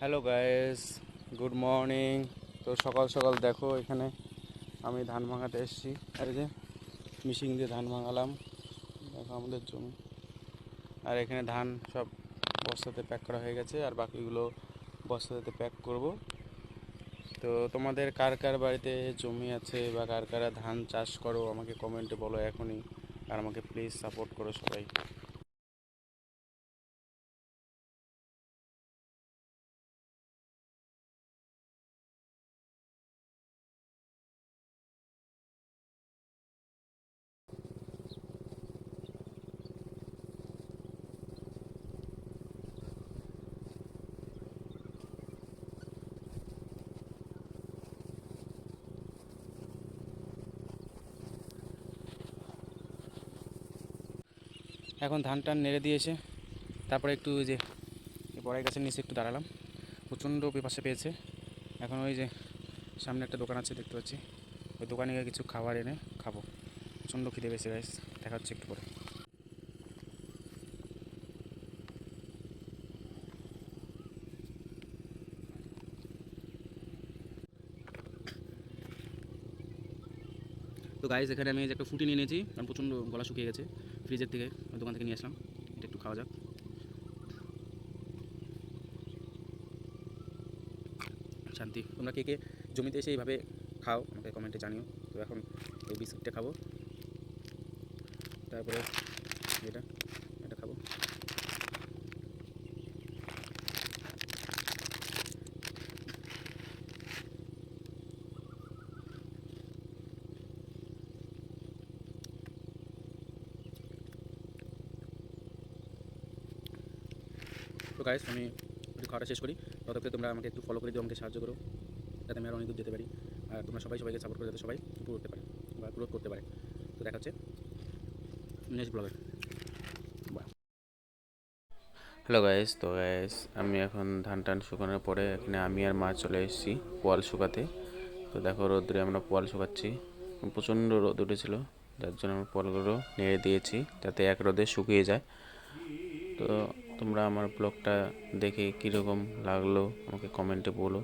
Hello guys good morning তো সকাল সকাল দেখো, এখানে আমি ধান ভাঙাতে এসেছি। আর যে মিশিং দিয়ে ধান ভাঙালাম। দেখো আমাদের জমি। আর এখানে ধান সব বস্তাতে প্যাক করা হয়ে গেছে, আর বাকিগুলো বস্তাতে প্যাক করব। তো তোমাদের কার কার বাড়িতে জমি আছে বা কার কারা ধান চাষ করো, আমাকে কমেন্টে বলো এখনই। আর আমাকে প্লিজ সাপোর্ট করো সবাই। এখন ধান টান নেড়ে দিয়েছে। তারপরে একটু ওই যে বড়াই গাছের নিচে একটু দাঁড়ালাম। প্রচণ্ড পেপাসে পেয়েছে। এখন ওই যে সামনে একটা দোকান আছে দেখতে পাচ্ছি। ওই দোকানে গিয়ে কিছু খাবার এনে খাব। প্রচণ্ড খিদে পেয়েছে গাইস দেখা হচ্ছে একটু পরে। তো গাইজ এখানে আমি একটা ফুটি নিয়ে নিয়েছি। কারণ প্রচণ্ড গলা শুকিয়ে গেছে। ফ্রিজের থেকে দোকান থেকে নিয়ে আসলাম। এটা একটু খাওয়া যাক। শান্তি। তোমরা কে কে জমিতে এসে এইভাবে খাও, আমাকে কমেন্টে জানিও। তো এখন এই বিস্কুটটা খাব। তারপরে এটা খাব তো গাইস আমি একটু খাওয়াটা শেষ করি। ততক্ষণে তোমরা আমাকে একটু ফলো করে দিও, আমাকে সাহায্য করো। যাতে আমি আরও অনেক দূর যেতে পারি। আর তোমরা সবাই সবাইকে সাপোর্ট করে যাতে সবাই উপর উঠতে পারে বা গ্রোথ করতে পারে। তো দেখা হচ্ছে নেক্সট ব্লগে হ্যালো গাইস তো গাইস আমি এখন ধান টান শুকানোর পরে এখানে আমি আর মা চলে এসেছি পোয়াল শুকাতে। তো দেখো রোদ্রে আমরা পোয়াল শুকাচ্ছি। প্রচণ্ড রোদ উঠেছিল, যার জন্য আমরা পোয়ালগুলো নেড়ে দিয়েছি, যাতে এক রোদে শুকিয়ে যায়। তো তোমরা আমার ব্লগটা দেখে কীরকম লাগল আমাকে কমেন্টে বলো।